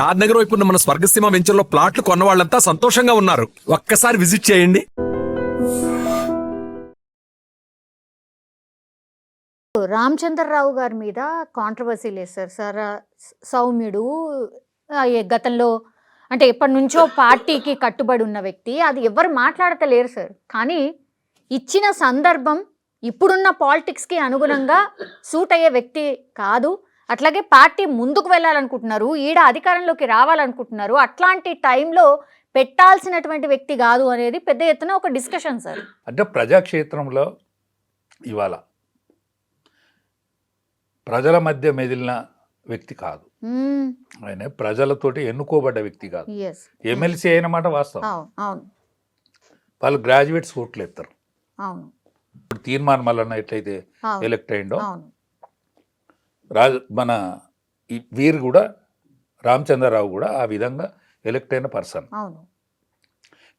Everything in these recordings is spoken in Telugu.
షాద్ నగర్ వైపు ఉన్న మన స్వర్గసీమ వెంచర్లో ప్లాట్లు కొన్న వాళ్ళంతా సంతోషంగా ఉన్నారు. ఒక్కసారి విజిట్ చేయండి. రామచంద్రరావు గారి మీద కాంట్రవర్సీ లేదు సార్. సార్ సౌమ్యుడు గతంలో అంటే ఎప్పటి నుంచో పార్టీకి కట్టుబడి ఉన్న వ్యక్తి. అది ఎవరు మాట్లాడతలేరు సార్. కానీ ఇచ్చిన సందర్భం ఇప్పుడున్న పాలిటిక్స్కి అనుగుణంగా సూట్ అయ్యే వ్యక్తి కాదు. అట్లాగే పార్టీ ముందుకు వెళ్ళాలనుకుంటున్నారు ఈడ అధికారంలోకి రావాలనుకుంటున్నారు అట్లాంటి టైంలో పెట్టాల్సినటువంటి వ్యక్తి కాదు అనేది పెద్ద ఎత్తున ఒక డిస్కషన్ సార్ అంటే ప్రజాక్షేత్రంలో ఇవాళ ప్రజల మధ్య మెదిలిన వ్యక్తి కాదు. ఆయన ప్రజలతోటి ఎన్నుకోబడ్డ వ్యక్తి కాదు. ఎమ్మెల్సీ అయిన మాట వాస్తవం. వాళ్ళు గ్రాడ్యుయేట్స్ ఓట్లు ఎత్తారు తీర్మానం మల్లన్న ఎట్లయితే ఎలక్ట్ అయిండో రాజ మన వీరు కూడా రామచంద్రరావు కూడా ఆ విధంగా ఎలక్ట్ అయిన పర్సన్. అవును.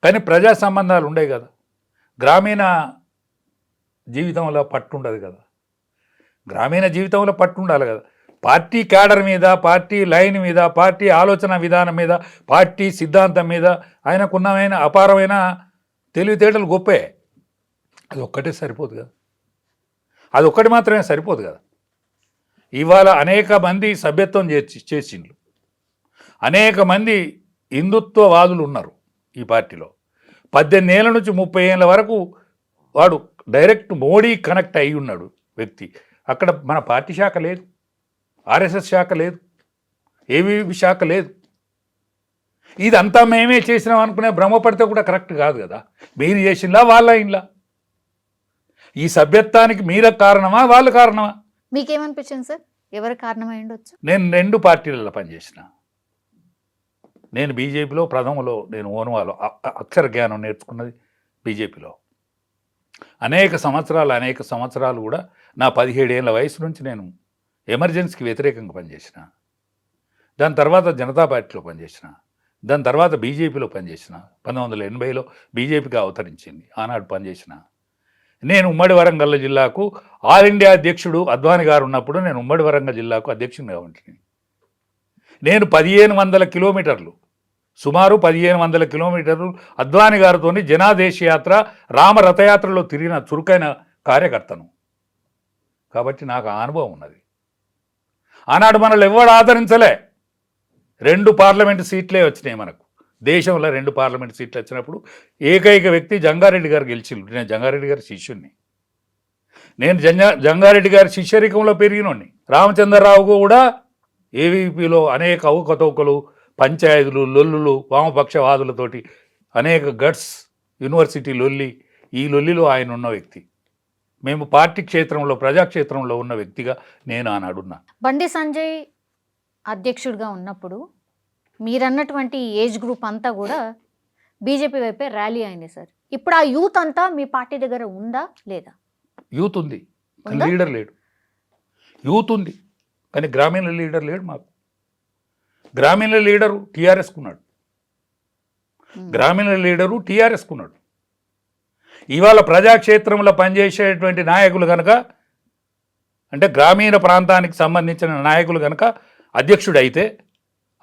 కానీ ప్రజా సంబంధాలు ఉండవు కదా. గ్రామీణ జీవితంలో పట్టు ఉండదు కదా. గ్రామీణ జీవితంలో పట్టు ఉండాలి కదా. పార్టీ క్యాడర్ మీద పార్టీ లైన్ మీద పార్టీ ఆలోచన విధానం మీద పార్టీ సిద్ధాంతం మీద ఆయనకున్నమైన అపారమైన తెలివితేటలు గొప్పే. అది ఒక్కటే సరిపోదు కదా. అది ఒక్కటి మాత్రమే సరిపోదు కదా. ఇవాళ అనేక మంది సభ్యత్వం చేసి చేసిండ్రు అనేక మంది హిందుత్వవాదులు ఉన్నారు ఈ పార్టీలో. పద్దెనిమిది ఏళ్ళ నుంచి ముప్పై ఏళ్ళ వరకు వాడు డైరెక్ట్ మోడీ కనెక్ట్ అయి ఉన్నాడు వ్యక్తి. అక్కడ మన పార్టీ శాఖ లేదు ఆర్ఎస్ఎస్ శాఖ లేదు ఏవీవీ శాఖ లేదు. ఇదంతా మేమే చేసినాం అనుకునే భ్రమపడితే కూడా కరెక్ట్ కాదు కదా. మీరు చేసిందా వాళ్ళ ఇంట్లో ఈ సభ్యత్వానికి మీరే కారణమా వాళ్ళ కారణమా? మీకేమనిపించింది సార్? ఎవరు కారణమై ఉండొచ్చు నేను రెండు పార్టీలలో పనిచేసిన. నేను బీజేపీలో ప్రథమలో నేను ఓనువాలో. అ- అక్షర జ్ఞానం నేర్చుకున్నది బీజేపీలో. అనేక సంవత్సరాలు అనేక సంవత్సరాలు కూడా నా పదిహేడేళ్ళ వయసు నుంచి నేను ఎమర్జెన్సీకి వ్యతిరేకంగా పనిచేసిన. దాని తర్వాత జనతా పార్టీలో పనిచేసిన. దాని తర్వాత బీజేపీలో పనిచేసిన. పంతొమ్మిది వందల ఎనభైలో బీజేపీకి అవతరించింది. ఆనాడు పనిచేసిన. నేను ఉమ్మడి వరంగల్ జిల్లాకు ఆల్ ఇండియా అధ్యక్షుడు అద్వాని గారు ఉన్నప్పుడు నేను ఉమ్మడి వరంగల్ జిల్లాకు అధ్యక్షునిగా ఉంటుంది నేను పదిహేను వందల కిలోమీటర్లు సుమారు పదిహేను వందల కిలోమీటర్లు అద్వాని గారితో జనాదేశ యాత్ర రామ రథయాత్రలో తిరిగిన చురుకైన కార్యకర్తను. కాబట్టి నాకు ఆ అనుభవం ఉన్నది. ఆనాడు మనల్ని ఎవడు ఆదరించలే? రెండు పార్లమెంటు సీట్లే వచ్చినాయి మనకు. దేశంలో రెండు పార్లమెంట్ సీట్లు వచ్చినప్పుడు ఏకైక వ్యక్తి జంగారెడ్డి గారు గెలిచిండు నేను జంగారెడ్డి గారి శిష్యుణ్ణి. నేను జంగా జంగారెడ్డి గారి శిష్యరికంలో పెరిగినోడిని రామచంద్రరావు కూడా ఏవీపీలో అనేక అవకతవకలు పంచాయతీలు లొల్లులు వామపక్షవాదులతోటి అనేక గట్స్ యూనివర్సిటీ లొల్లి ఈ లొల్లిలో ఆయన ఉన్న వ్యక్తి. మేము పార్టీ క్షేత్రంలో ప్రజాక్షేత్రంలో ఉన్న వ్యక్తిగా నేను ఆనాడున్నా. బండి సంజయ్ అధ్యక్షుడిగా ఉన్నప్పుడు మీరన్నటువంటి ఏజ్ గ్రూప్ అంతా కూడా బీజేపీ వైపే ర్యాలీ అయింది సార్. ఇప్పుడు ఆ యూత్ అంతా మీ పార్టీ దగ్గర ఉందా లేదా? యూత్ ఉంది? లీడర్ లేడు. యూత్ ఉంది కానీ గ్రామీణ లీడర్ లేడు మాకు. గ్రామీణ లీడరు టీఆర్ఎస్కున్నాడు. గ్రామీణ లీడరు టీఆర్ఎస్కున్నాడు. ఇవాళ ప్రజాక్షేత్రంలో పనిచేసేటువంటి నాయకులు కనుక అంటే గ్రామీణ ప్రాంతానికి సంబంధించిన నాయకులు కనుక అధ్యక్షుడైతే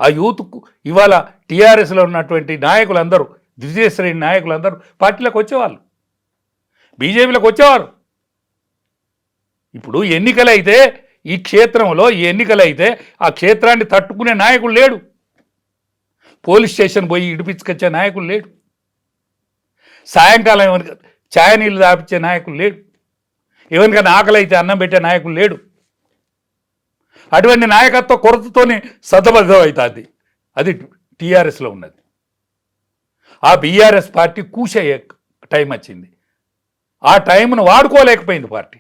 ఆ యూత్కు ఇవాళ టీఆర్ఎస్లో ఉన్నటువంటి నాయకులందరూ ద్వితీయ శ్రేణి నాయకులందరూ పార్టీలకు వచ్చేవాళ్ళు. బీజేపీలోకి వచ్చేవారు. ఇప్పుడు ఎన్నికలైతే ఈ క్షేత్రంలో ఈ ఎన్నికలైతే ఆ క్షేత్రాన్ని తట్టుకునే నాయకుడు లేడు. పోలీస్ స్టేషన్ పోయి ఇడిపించుకొచ్చే నాయకులు లేడు. సాయంకాలం ఎవరికి ఛాయ నీళ్ళు దాపించే నాయకులు లేడు. ఎవరికైనా ఆకలి అయితే అన్నం పెట్టే నాయకులు లేడు. అటువంటి నాయకత్వ కొరతతోనే సతబద్ధమవుతుంది అది టీఆర్ఎస్లో ఉన్నది. ఆ బీఆర్ఎస్ పార్టీ కూసయ్యే టైం వచ్చింది. ఆ టైంను వాడుకోలేకపోయింది పార్టీ.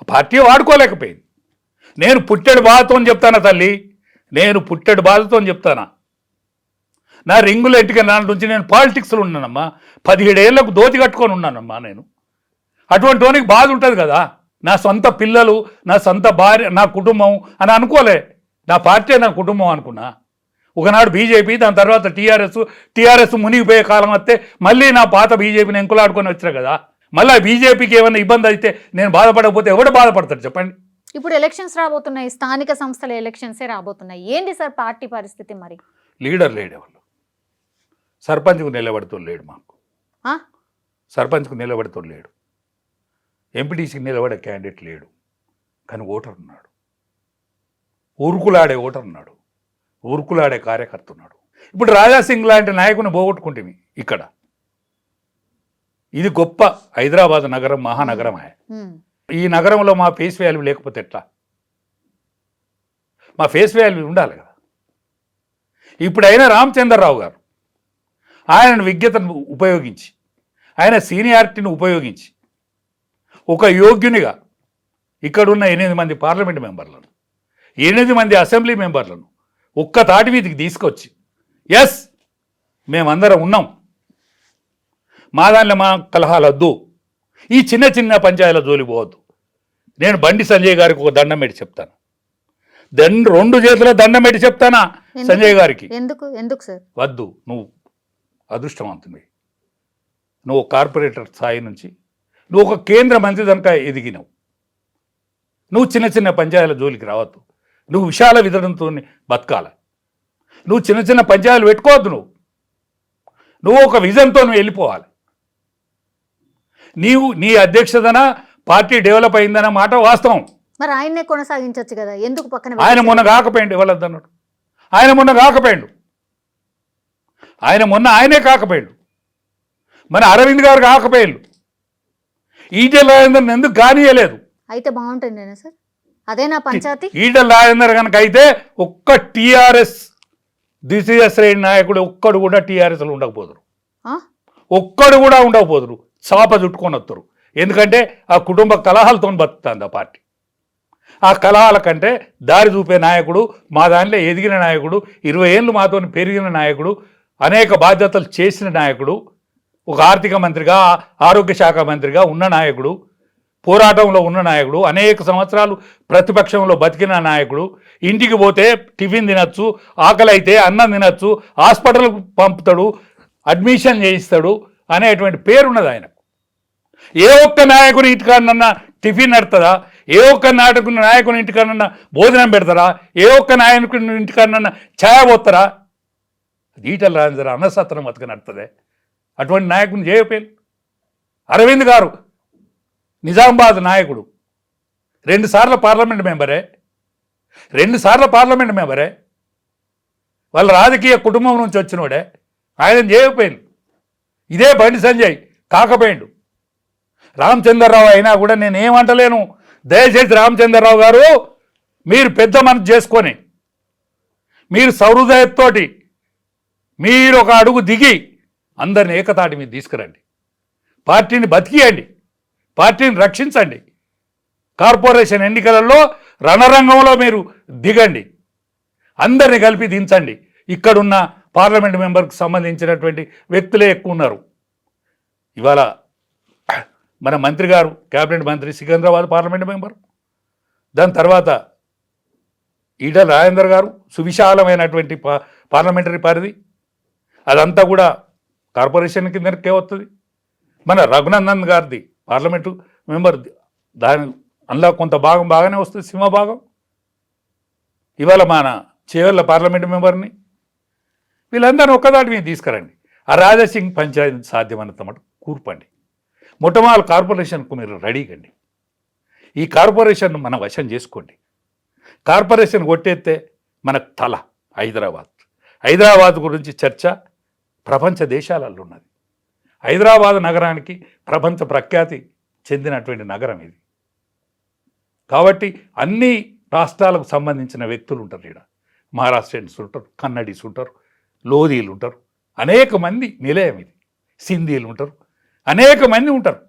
ఆ పార్టీ వాడుకోలేకపోయింది. నేను పుట్టెడు బాధతో చెప్తానా తల్లి? నేను పుట్టెడు బాధతో చెప్తానా? నా రింగులు ఎట్టుగా నాటి నుంచి నేను పాలిటిక్స్లో ఉన్నానమ్మా. పదిహేడేళ్ళకు దోతి కట్టుకొని ఉన్నానమ్మా నేను. అటువంటి వానికి బాధ ఉంటుంది కదా. నా సొంత పిల్లలు నా సొంత భార్య నా కుటుంబం అని అనుకోలే. నా పార్టీ నా కుటుంబం అనుకున్నా. ఒకనాడు బీజేపీ దాని తర్వాత టీఆర్ఎస్ టీఆర్ఎస్ మునిగిపోయే కాలం వస్తే మళ్ళీ నా పాత బీజేపీని ఎంకులాడుకొని వచ్చినా కదా. మళ్ళీ బీజేపీకి ఏమైనా ఇబ్బంది అయితే నేను బాధపడకపోతే ఎవడు బాధపడతాడు చెప్పండి. ఇప్పుడు ఎలక్షన్స్ రాబోతున్నాయి స్థానిక సంస్థల ఎలక్షన్సే రాబోతున్నాయి. ఏంటి సార్ పార్టీ పరిస్థితి మరి? లీడర్ లేడు ఎవరు? సర్పంచ్కు నిలబడుతూ లేడు మాకు? సర్పంచ్కు నిలబడుతూ లేడు. ఎంపీటీసీకి నిలబడే క్యాండిడేట్ లేడు. కానీ ఓటర్ ఉన్నాడు. ఊరుకులాడే ఓటర్ ఉన్నాడు. ఊరుకులాడే కార్యకర్త ఉన్నాడు. ఇప్పుడు రాజాసింగ్ లాంటి నాయకుని పోగొట్టుకుంటుంది ఇక్కడ? ఇది గొప్ప హైదరాబాద్ నగరం మహానగరమే ఉమ్. ఈ నగరంలో మా ఫేస్ వాల్యూ లేకపోతే ఎట్లా? మా ఫేస్ వాల్యూ ఉండాలి కదా. ఇప్పుడైనా రామచంద్రరావు గారు ఆయన విజ్ఞతను ఉపయోగించి ఆయన సీనియారిటీని ఉపయోగించి ఒక యోగ్యునిగా ఇక్కడున్న ఎనిమిది మంది పార్లమెంట్ మెంబర్లను ఎనిమిది మంది అసెంబ్లీ మెంబర్లను ఒక్క తాటి మీదకి తీసుకొచ్చి ఎస్ మేమందరం ఉన్నాం. మా దానిలో మా కలహాలు వద్దు. ఈ చిన్న చిన్న పంచాయతీల జోలి పోవద్దు. నేను బండి సంజయ్ గారికి ఒక దండం పెట్టి చెప్తాను. దండ రెండు చేతుల దండం పెట్టి చెప్తానా? సంజయ్ గారికి? ఎందుకు? ఎందుకు సార్? వద్దు. నువ్వు అదృష్టవంతుని నువ్వు కార్పొరేటర్ స్థాయి నుంచి నువ్వు ఒక కేంద్ర మంత్రి కనుక ఎదిగినావు. నువ్వు చిన్న చిన్న పంచాయతీల జోలికి రావద్దు. నువ్వు విశాల విధంతో బతకాల. నువ్వు చిన్న చిన్న పంచాయతీలు పెట్టుకోవద్దు నువ్వు. నువ్వు ఒక విజన్తో నువ్వు వెళ్ళిపోవాలి. నీవు నీ అధ్యక్షతన పార్టీ డెవలప్ అయిందన్న మాట వాస్తవం. మరి ఆయన్నే కొనసాగించవచ్చు కదా. ఎందుకు పక్కన ఆయన? మొన్న కాకపోయిండు ఎవరద్దన్నాడు. ఆయన మొన్న కాకపోయిండు. ఆయన మొన్న ఆయనే కాకపోయిండు. మన అరవింద్ గారు కాకపోయిండు. ఈటెల రాజేందర్ ఎందుకు కానీయలేదు అయితే బాగుంటుండేనా సార్? అదేనా పంచాయతీ? ఈటెల రాజేందర్ కనుక అయితే ఒక్క టీఆర్ఎస్ ద్వితీయ శ్రేణి నాయకుడు ఒక్కడు కూడా టీఆర్ఎస్లో ఉండకపోదురు. ఆ? ఒక్కడు కూడా ఉండకపోదురు. చాప చుట్టుకొని వస్తారు ఎందుకంటే ఆ కుటుంబ కలహాలతో బతుకుతుంది ఆ పార్టీ. ఆ కలహాల కంటే దారి చూపే నాయకుడు మా దానిలో ఎదిగిన నాయకుడు ఇరవై ఏళ్ళు మాతో పెరిగిన నాయకుడు అనేక బాధ్యతలు చేసిన నాయకుడు ఒక ఆర్థిక మంత్రిగా ఆరోగ్య శాఖ మంత్రిగా ఉన్న నాయకుడు పోరాటంలో ఉన్న నాయకుడు అనేక సంవత్సరాలు ప్రతిపక్షంలో బతికిన నాయకుడు ఇంటికి పోతే టిఫిన్ తినచ్చు ఆకలి అయితే అన్నం తినచ్చు హాస్పిటల్కు పంపుతాడు అడ్మిషన్ చేయిస్తాడు అనేటువంటి పేరున్నది ఆయనకు. ఏ ఒక్క నాయకుని ఇంటికాడనన్నా టిఫిన్ నడుతుందా? ఏ ఒక్క నాయకుని నాయకుని ఇంటికాడనన్నా భోజనం పెడతారా? ఏ ఒక్క నాయకుని ఇంటికాడనన్నా ఛాయ పోతారా ఈటల రాజేంద్ర అన్నసత్రం బతుక నడుతుందే. అటువంటి నాయకుని చేయపేలు అరవింద్ గారు నిజామాబాద్ నాయకుడు. రెండుసార్లు పార్లమెంట్ మెంబరే రెండుసార్లు పార్లమెంట్ మెంబరే వాళ్ళ రాజకీయ కుటుంబం నుంచి వచ్చినోడే ఆయన చేయకపోయింది ఇదే బండి సంజయ్ కాకపోయిండు. రామచంద్రరావు అయినా కూడా నేనేమంటలేను. దయచేసి రామచంద్రరావు గారు మీరు పెద్ద మనసు చేసుకొని మీరు సౌహృదయతోటి మీరు ఒక అడుగు దిగి అందరిని ఏకతాటి మీద తీసుకురండి. పార్టీని బతికియండి. పార్టీని రక్షించండి. కార్పొరేషన్ ఎన్నికలలో రణరంగంలో మీరు దిగండి. అందరిని కలిపి దించండి. ఇక్కడున్న పార్లమెంట్ మెంబర్కి సంబంధించినటువంటి వ్యక్తులే ఎక్కువ ఉన్నారు. ఇవాళ మన మంత్రి గారు కేబినెట్ మంత్రి సికింద్రాబాద్ పార్లమెంట్ మెంబర్. దాని తర్వాత ఈడ రాజేందర్ గారు సువిశాలమైనటువంటి పా పార్లమెంటరీ పరిధి. అదంతా కూడా కార్పొరేషన్ కిందకే వస్తుంది మన రఘునందన్ గారిది పార్లమెంటు మెంబర్ దాని అందులో కొంత భాగం బాగానే వస్తుంది సింహ భాగం. ఇవాళ మన చేవర్ల పార్లమెంటు మెంబర్ని వీళ్ళందరినీ ఒక్కదాటి మీద తీసుకురండి. ఆ రాజాసింగ్ పంచాయతీ సాధ్యమైనంత మటు కూర్పండి. మొట్టమొదటి కార్పొరేషన్కు మీరు రెడీ కండి. ఈ కార్పొరేషన్ను మన వశం చేసుకోండి. కార్పొరేషన్ కొట్టేస్తే మనకు తల హైదరాబాద్. హైదరాబాద్ గురించి చర్చ ప్రపంచ దేశాలలో ఉన్నది హైదరాబాద్ నగరానికి ప్రపంచ ప్రఖ్యాతి చెందినటువంటి నగరం ఇది. కాబట్టి అన్ని రాష్ట్రాలకు సంబంధించిన వ్యక్తులు ఉంటారు ఇక్కడ మహారాష్ట్రియన్స్ ఉంటారు కన్నడీస్ ఉంటారు లోధీలు ఉంటారు. అనేక మంది నిలయం ఇది. సింధీలు ఉంటారు. అనేక మంది ఉంటారు.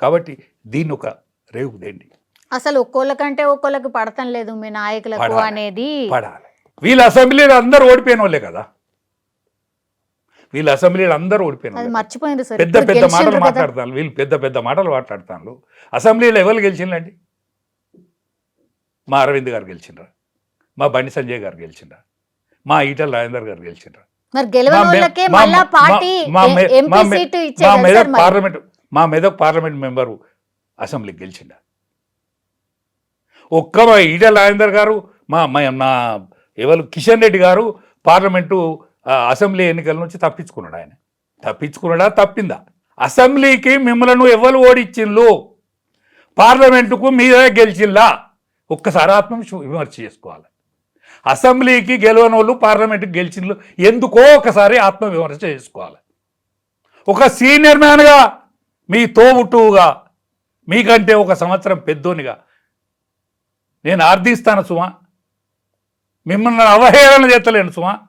కాబట్టి దీన్ని ఒక రేవుకు దేండి. అసలు ఒక్కోళ్ళకంటే ఒక్కోళ్ళకి పడతం లేదు మీ నాయకులకు. అనేది. పడాలి. వీళ్ళ అసెంబ్లీలో అందరూ ఓడిపోయిన వాళ్ళే కదా. వీళ్ళ అసెంబ్లీలో అందరూ ఓడిపోయిన అది వాళ్ళే. మర్చిపోయింది సార్. పెద్ద పెద్ద మాటలు. మాట్లాడతాను వీళ్ళు పెద్ద పెద్ద మాటలు మాట్లాడతాను అసెంబ్లీలో ఎవరు గెలిచిందండి మా అరవింద్ గారు గెలిచిండ్రా మా బండి సంజయ్ గారు గెలిచిండ్రా మా ఈటల రాజేందర్ గారు గెలిచిండ్రా గెలవని మా మెదక్. పార్లమెంట్ మా మెదక్ పార్లమెంట్ మెంబరు అసెంబ్లీకి గెలిచిండ ఒక్క మా ఈటల రాజేందర్ గారు మా మా- నా ఎవరు? కిషన్ రెడ్డి గారు పార్లమెంటు అసెంబ్లీ ఎన్నికల నుంచి తప్పించుకున్నాడు ఆయన. తప్పించుకున్నాడా? తప్పిందా? అసెంబ్లీకి మిమ్మల్ని ఎవరు ఓడిచ్చిండ్లు పార్లమెంటుకు మీరే గెలిచిల్లా ఒక్కసారి ఆత్మ విమర్శ చేసుకోవాలి. అసెంబ్లీకి గెలవని వాళ్ళు పార్లమెంట్కి గెలిచిండ్లు ఎందుకో ఒకసారి ఆత్మ విమర్శ చేసుకోవాలి. ఒక సీనియర్ మ్యాన్గా మీ తోబుట్టువుగా మీకంటే ఒక సంవత్సరం పెద్దోనిగా నేను ఆర్థిస్తాను సుమా. మిమ్మల్ని అవహేళన చేస్తలేను సుమా.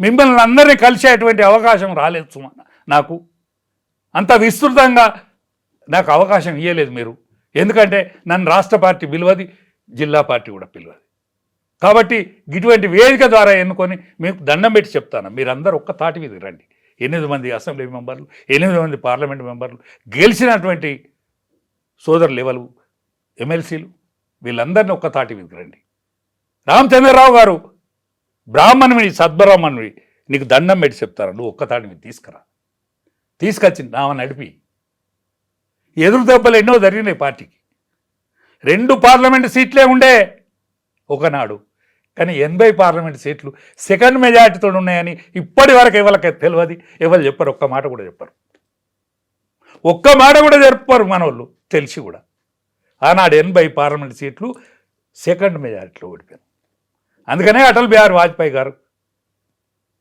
మిమ్మల్ని అందరినీ కలిసేటువంటి అవకాశం రాలేదు సుమా నాకు. అంత విస్తృతంగా నాకు అవకాశం ఇవ్వలేదు మీరు. ఎందుకంటే నన్ను రాష్ట్ర పార్టీ పిలవది జిల్లా పార్టీ కూడా పిలవది. కాబట్టి ఇటువంటి వేదిక ద్వారా ఎన్నుకొని మీకు దండం పెట్టి చెప్తాను. మీరందరూ ఒక్క తాటి మీద రండి. ఎనిమిది మంది అసెంబ్లీ మెంబర్లు ఎనిమిది మంది పార్లమెంట్ మెంబర్లు గెలిచినటువంటి సోదరులు ఎవరు? ఎమ్మెల్సీలు. వీళ్ళందరినీ ఒక్క తాటి మీదకి రండి. రామచంద్రరావు గారు బ్రాహ్మణుని సద్బ్రాహ్మణుని నీకు దండం పెట్టి చెప్తారు? నువ్వు ఒక్క తీసుకురా. తీసుకొచ్చి నా నడిపి. ఎదురు దెబ్బలు ఎన్నో జరిగినాయి పార్టీకి. రెండు పార్లమెంట్ సీట్లే ఉండే ఒకనాడు. కానీ ఎనభై పార్లమెంట్ సీట్లు సెకండ్ మెజార్టీతో ఉన్నాయని ఇప్పటి వరకు ఎవరికి తెలియదు ఎవరు చెప్పరు ఒక్క మాట కూడా చెప్పరు. ఒక్క మాట కూడా చెప్పరు మన వాళ్ళు తెలిసి కూడా. ఆనాడు ఎనభై పార్లమెంట్ సీట్లు సెకండ్ మెజారిటీలో ఓడిపోయాను అందుకనే అటల్ బిహారీ వాజ్పేయి గారు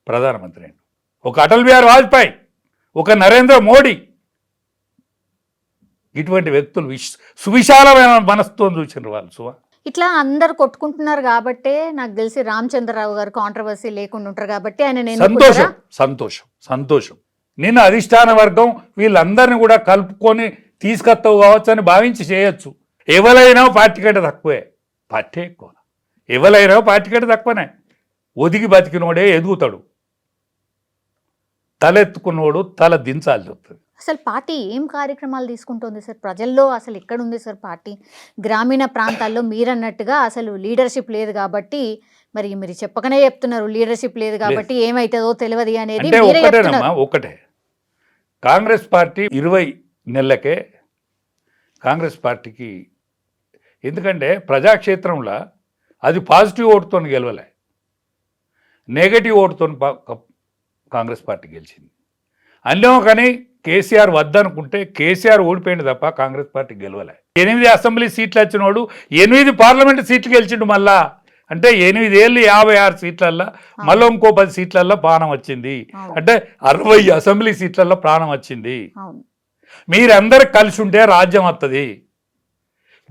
ప్రధానమంత్రి అయ్యిండు ఒక అటల్ బిహారీ వాజ్పేయి ఒక నరేంద్ర మోడీ ఇటువంటి వ్యక్తులు విశ్ సువిశాలమైన మనసుతో చూసిన వాళ్ళు సువా ఇట్లా అందరు కొట్టుకుంటున్నారు కాబట్టే నాకు తెలిసి రామచంద్రరావు గారు కాంట్రవర్సీ లేకుండా ఉంటారు కాబట్టి ఆయన నేను సంతోషం సంతోషం సంతోషం. నిన్న అధిష్టాన వర్గం వీళ్ళందరినీ కూడా కలుపుకొని తీసుకొస్తావు కావచ్చు అని భావించి చేయొచ్చు. ఎవరైనా పార్టీ కంటే తక్కువే. పార్టీ ఎక్కువ. ఎవరైనా పార్టీ కంటే తక్కువనే. ఒదిగి బతికినోడే ఎదుగుతాడు. తలెత్తుకున్నోడు తల దించాల్సి వస్తుంది అసలు పార్టీ ఏం కార్యక్రమాలు తీసుకుంటుంది సార్? ప్రజల్లో అసలు ఎక్కడ ఉంది సార్ పార్టీ? గ్రామీణ ప్రాంతాల్లో మీరన్నట్టుగా అసలు లీడర్షిప్ లేదు కాబట్టి మరి మీరు చెప్పకనే చెప్తున్నారు లీడర్షిప్ లేదు కాబట్టి ఏమైతుందో తెలియదు అనేది ఒక్కటే కాంగ్రెస్ పార్టీ ఇరవై నెలలకే కాంగ్రెస్ పార్టీకి ఎందుకంటే ప్రజాక్షేత్రంలో అది పాజిటివ్ ఓటుతో గెలవలే. నెగటివ్ ఓటుతో కాంగ్రెస్ పార్టీ గెలిచింది. అన్నో కానీ కేసీఆర్ వద్దనుకుంటే కేసీఆర్ ఓడిపోయింది తప్ప కాంగ్రెస్ పార్టీ గెలవలే. ఎనిమిది అసెంబ్లీ సీట్లు వచ్చినోడు ఎనిమిది పార్లమెంట్ సీట్లు గెలిచిండు మళ్ళా. అంటే ఎనిమిది ఏళ్ళు యాభై ఆరు సీట్లల్లో మళ్ళీ ఇంకో పది సీట్లల్లో ప్రాణం వచ్చింది. అంటే అరవై అసెంబ్లీ సీట్లలో ప్రాణం వచ్చింది. మీరందరు కలిసి ఉంటే రాజ్యం వస్తుంది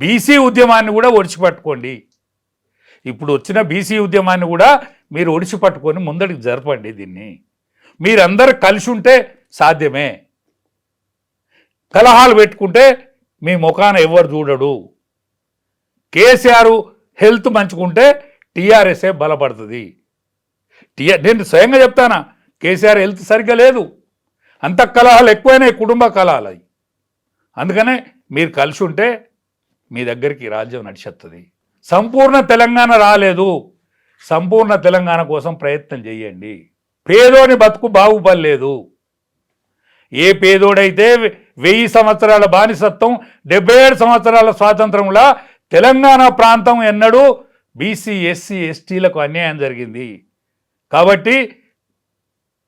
బీసీ ఉద్యమాన్ని కూడా ఒడిచిపట్టుకోండి. ఇప్పుడు వచ్చిన బీసీ ఉద్యమాన్ని కూడా మీరు ఒడిసి పట్టుకొని ముందడికి జరపండి దీన్ని. మీరందరూ కలిసి ఉంటే సాధ్యమే. కలహాలు పెట్టుకుంటే మీ ముఖాన ఎవరు చూడడు. కేసీఆర్ హెల్త్ మంచుకుంటే టీఆర్ఎస్ఏ బలపడుతుంది. టీఆర్ నేను స్వయంగా చెప్తానా కేసీఆర్ హెల్త్ సరిగ్గా లేదు. అంత కలహాలు ఎక్కువైనాయి కుటుంబ కలహాలు అవి. అందుకనే మీరు కలిసి ఉంటే మీ దగ్గరికి రాజ్యం నడిచేస్తుంది సంపూర్ణ తెలంగాణ రాలేదు. సంపూర్ణ తెలంగాణ కోసం ప్రయత్నం చేయండి. పేదోని బతుకు బాగుపడలేదు ఏ పేదోడైతే వెయ్యి సంవత్సరాల బానిసత్వం డెబ్బై ఏడు సంవత్సరాల స్వాతంత్రంలా తెలంగాణ ప్రాంతం ఎన్నడూ బీసీ ఎస్సీ ఎస్టీలకు అన్యాయం జరిగింది. కాబట్టి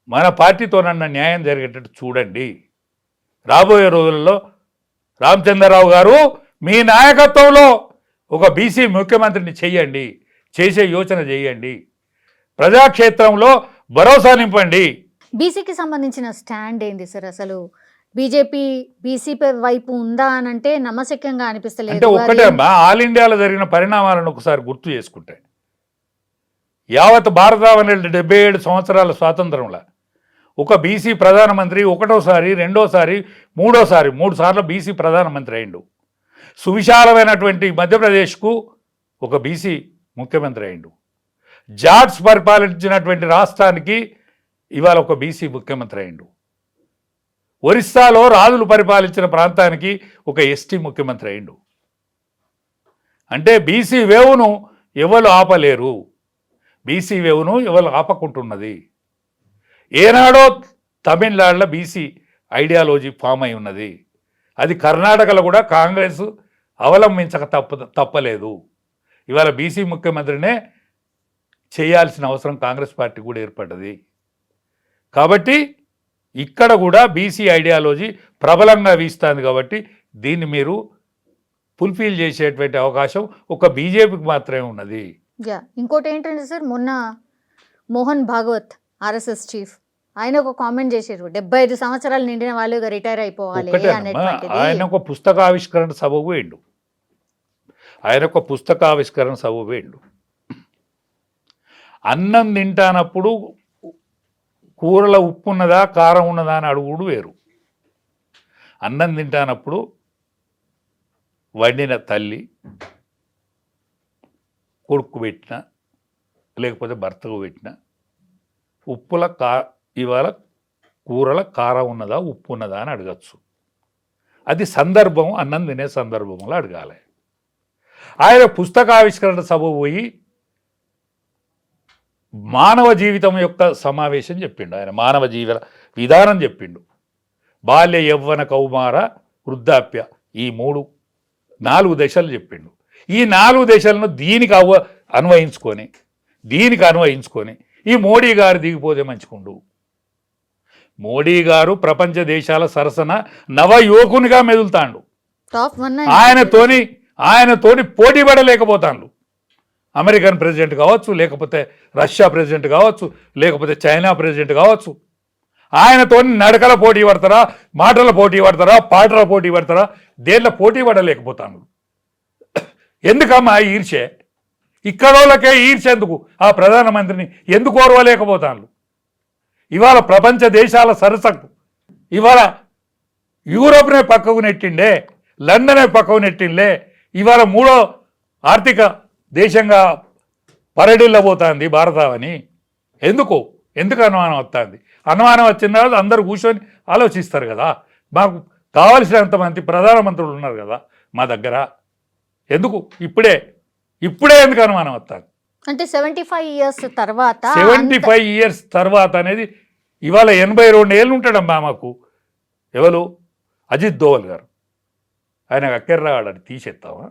మన పార్టీతోనన్న న్యాయం జరిగేటట్టు చూడండి. రాబోయే రోజుల్లో రామచంద్రరావు గారు మీ నాయకత్వంలో ఒక బీసీ ముఖ్యమంత్రిని చెయ్యండి చేసే యోచన చేయండి. ప్రజాక్షేత్రంలో భరోసా నింపండి. బీసీకి సంబంధించిన స్టాండ్ ఏంది సార్ అసలు? బీజేపీ బీసీ వైపు ఉందా అని అంటే నమ్మశక్యంగా అంటే అనిపిస్తలేదు ఒక్కటే అది- అమ్మా ఆల్ ఇండియాలో జరిగిన పరిణామాలను ఒకసారి గుర్తు చేసుకుంటే. యావత్ భారతావని డెబ్బై ఏడు సంవత్సరాల స్వాతంత్రంలో. ఒక బీసీ ప్రధానమంత్రి ఒకటోసారి రెండోసారి మూడోసారి మూడు సార్లు బీసీ ప్రధానమంత్రి అయిండు. సువిశాలమైనటువంటి మధ్యప్రదేశ్కు ఒక బీసీ ముఖ్యమంత్రి అయిండు జాట్స్ పరిపాలించినటువంటి రాష్ట్రానికి ఇవాళ ఒక బీసీ ముఖ్యమంత్రి అయిండు ఒరిస్సాలో రాజులు పరిపాలించిన ప్రాంతానికి ఒక ఎస్టీ ముఖ్యమంత్రి అయిండు అంటే బీసీ వేవును ఎవరు ఆపలేరు. బీసీ వేవును ఎవరు ఆపకుంటున్నది. ఏనాడో తమిళనాడులో బీసీ ఐడియాలజీ ఫామ్ అయి ఉన్నది. అది కర్ణాటకలో కూడా కాంగ్రెస్ అవలంబించక తప్ప తప్పలేదు. ఇవాళ బీసీ ముఖ్యమంత్రినే చేయాల్సిన అవసరం కాంగ్రెస్ పార్టీ కూడా ఏర్పడ్డది. కాబట్టి ఇక్కడ కూడా బీసీ ఐడియాలజీ ప్రబలంగా వీస్తుంది కాబట్టి దీన్ని మీరు ఫుల్ఫిల్ చేసేటువంటి అవకాశం ఒక బీజేపీకి మాత్రమే ఉన్నది. ఇంకోటి ఏంటంటే సార్ మొన్న మోహన్ భాగవత్ ఆర్ఎస్ఎస్ చీఫ్ ఆయన ఒక కామెంట్ చేశారు డెబ్బై ఐదు సంవత్సరాలు నిండిన వాళ్ళు రిటైర్ అయిపోవాలి ఆయన ఒక పుస్తకావిష్కరణ సభకు వేయండు ఆయన ఒక పుస్తకావిష్కరణ సభ వేయండు అన్నం తింటానప్పుడు కూరల ఉప్పు ఉన్నదా కారం ఉన్నదా అని అడుగుడు వేరు. అన్నం తింటానప్పుడు వండిన తల్లి కొడుకు పెట్టిన లేకపోతే భర్తకు పెట్టిన ఉప్పుల కా ఇవాళ కూరల కారం ఉన్నదా ఉప్పు ఉన్నదా అని అడగచ్చు. అది సందర్భం అన్నం తినే సందర్భంలో అడగాలి. ఆయన పుస్తకావిష్కరణ సభ పోయి మానవ జీవితం యొక్క సమావేశం చెప్పిండు. ఆయన మానవ జీవన విధానం చెప్పిండు. బాల్య యవ్వన కౌమార వృద్ధాప్య ఈ మూడు నాలుగు దశలు చెప్పిండు. ఈ నాలుగు దశలను దీనికి అవ అన్వయించుకొని దీనికి అన్వయించుకొని ఈ మోడీ గారు దిగిపోతే మంచిగుండు. మోడీ గారు ప్రపంచ దేశాల సరసన నవ యువకునిగా మెదులుతాండు. ఆయనతోని ఆయనతోని పోటీ పడలేకపోతాను అమెరికన్ ప్రెసిడెంట్ కావచ్చు లేకపోతే రష్యా ప్రెసిడెంట్ కావచ్చు లేకపోతే చైనా ప్రెసిడెంట్ కావచ్చు. ఆయనతోని నడకల పోటీ పడతారా మాటల పోటీ పడతారా పాటల పోటీ పడతారా దేనిలో పోటీ పడలేకపోతాను ఎందుకమ్మా ఈర్షే ఇక్కడోళ్ళకే ఈర్ష్య ఎందుకు? ఆ ప్రధానమంత్రిని ఎందుకు ఓర్వలేకపోతాను ఇవాళ ప్రపంచ దేశాల సరసకు. ఇవాళ యూరోప్నే పక్కకు నెట్టిండే లండనే పక్కకు నెట్టిండే ఇవాళ మూడో ఆర్థిక దేశంగా పరడిల్లబోతోంది భారతావని. ఎందుకు? ఎందుకు అనుమానం వస్తుంది? అనుమానం వచ్చిన తర్వాత అందరూ కూర్చొని ఆలోచిస్తారు కదా. మాకు కావలసినంత మంది ప్రధానమంత్రులు ఉన్నారు కదా మా దగ్గర. ఎందుకు? ఇప్పుడే. ఇప్పుడే ఎందుకు అనుమానం వస్తుంది? అంటే సెవెంటీ ఫైవ్ ఇయర్స్ తర్వాత సెవెంటీ ఫైవ్ ఇయర్స్ తర్వాత అనేది ఇవాళ ఎనభై రెండు ఏళ్ళు ఉంటాడమ్మా మాకు ఎవరు? అజిత్ దోవల్ గారు. ఆయన అక్కెర్రాడని తీసేస్తావా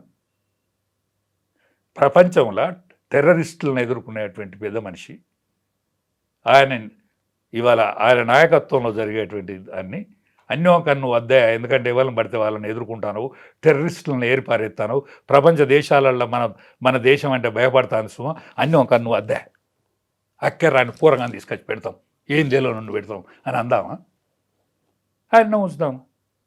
ప్రపంచంలో టెర్రరిస్టులను ఎదుర్కొనేటువంటి పెద్ద మనిషి. ఆయన ఇవాళ ఆయన నాయకత్వంలో జరిగేటువంటి దాన్ని అన్యో కన్ను వద్దే ఎందుకంటే ఎవరిని పడితే వాళ్ళని ఎదుర్కొంటాను టెర్రరిస్టులను ఏర్పారెత్తాను ప్రపంచ దేశాలలో మన మన దేశం అంటే భయపడతాను సుమ అన్యో కన్ను వద్దే అక్కెర్రాని పూరంగా తీసుకొచ్చి పెడతాం ఏం జైల్లో నుండి పెడతాం అని అందామా? ఆయన ఉంచుదాం.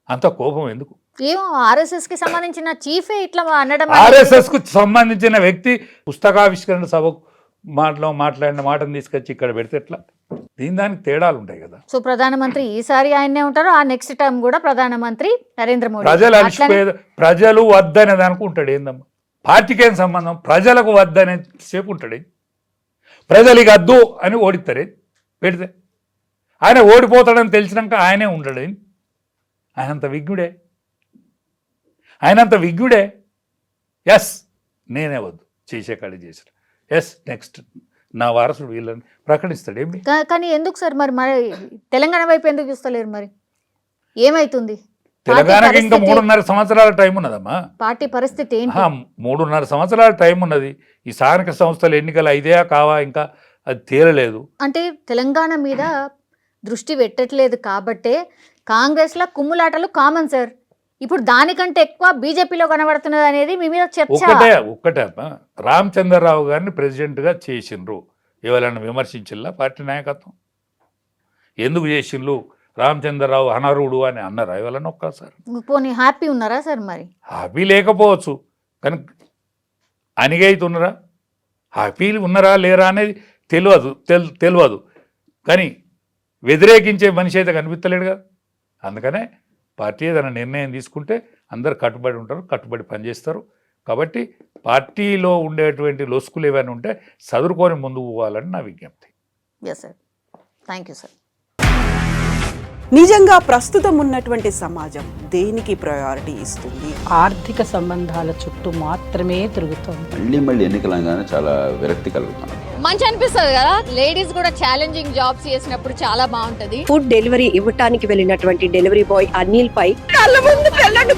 అంత కోపం ఎందుకు? ఏమో ఆర్ఎస్ఎస్కి సంబంధించిన చీఫే ఇట్లా అనడం ఆర్ఎస్ఎస్కు సంబంధించిన వ్యక్తి పుస్తకావిష్కరణ సభకు మాటలో మాట్లాడిన మాటను తీసుకొచ్చి ఇక్కడ పెడితే ఎట్లా? దీని దానికి తేడాలు ఉంటాయి కదా. సో ప్రధానమంత్రి ఈసారి ఆయనే ఉంటారు ఆ నెక్స్ట్ టర్మ్ కూడా ప్రధానమంత్రి నరేంద్ర మోడీ. ప్రజలు అలిసిపోయేది ప్రజలు వద్దనే దానికి ఉంటాడు ఏందమ్మా? పార్టీకి ఏం సంబంధం? ప్రజలకు వద్దనే సేపు ఉంటాడు. ప్రజలు ఇక వద్దు అని ఓడిస్తారే పెడితే ఆయన ఓడిపోతాడని తెలిసినాక ఆయనే ఉండడు. ఆయనంత విజ్ఞుడే ఆయనంత విజ్ఞుడే ఎస్ నేనే వద్దు. చేసే కాడి చేసిన. ఎస్ నెక్స్ట్ నా వారసుడు వీళ్ళని ప్రకటిస్తాడు ఏమి కానీ ఎందుకు సార్ మరి మరి తెలంగాణ వైపు ఎందుకు చూస్తలేరు మరి? ఏమైతుంది? తెలంగాణకి ఇంకా మూడున్నర సంవత్సరాల టైం ఉన్నదమ్మా. పార్టీ పరిస్థితి మూడున్నర సంవత్సరాల టైం ఉన్నది. ఈ స్థానిక సంస్థల ఎన్నికలు అయిదేయా కావా ఇంకా అది తేలలేదు. అంటే తెలంగాణ మీద దృష్టి పెట్టట్లేదు కాబట్టే కాంగ్రెస్లో కుమ్ములాటలు కామన్ సార్. ఇప్పుడు దానికంటే ఎక్కువ బీజేపీలో కనబడుతున్నది అనేది మీ మీద చర్చ. ఒక్కటే ఒక్కటే అమ్మా రామచంద్రరావు గారిని ప్రెసిడెంట్గా చేసిండ్రు. ఎవరైనా విమర్శించిల్లా పార్టీ నాయకత్వం? ఎందుకు చేసిండ్రు? రామచంద్రరావు అనర్హుడు అని అన్నారా? ఎవరైనా ఒక్కసారి? పోనీ హ్యాపీ ఉన్నారా సార్ మరి? హ్యాపీ లేకపోవచ్చు. కానీ అనిగైతే ఉన్నారా హ్యాపీ ఉన్నారా లేరా అనేది తెలియదు తెల్ తెలియదు కానీ వ్యతిరేకించే మనిషి అయితే కనిపించలేడు కదా అందుకనే పార్టీ ఏదైనా నిర్ణయం తీసుకుంటే అందరు కట్టుబడి ఉంటారు కట్టుబడి పనిచేస్తారు. కాబట్టి పార్టీలో ఉండేటువంటి లొసుకులు ఏమైనా ఉంటే చదువుకొని ముందుకు పోవాలని నా విజ్ఞప్తి. Yes sir thank you sir నిజంగా ప్రస్తుతం ఉన్నటువంటి సమాజం దేనికి ప్రయారిటీ ఇస్తుంది? ఆర్థిక సంబంధాల చుట్టూ మాత్రమే తిరుగుతోంది. మళ్ళీ మళ్ళీ ఎన్నికలంగానే చాలా విరక్తి కలుగుతాను మంచి అనిపిస్తుంది కదా? లేడీస్ కూడా ఛాలెంజింగ్ జాబ్స్ చేసినప్పుడు చాలా బాగుంటది. ఫుడ్ డెలివరీ ఇవ్వటానికి వెళ్ళినటువంటి డెలివరీ బాయ్ అనిల్ పై. కళ్ళ ముందు పెళ్ళండి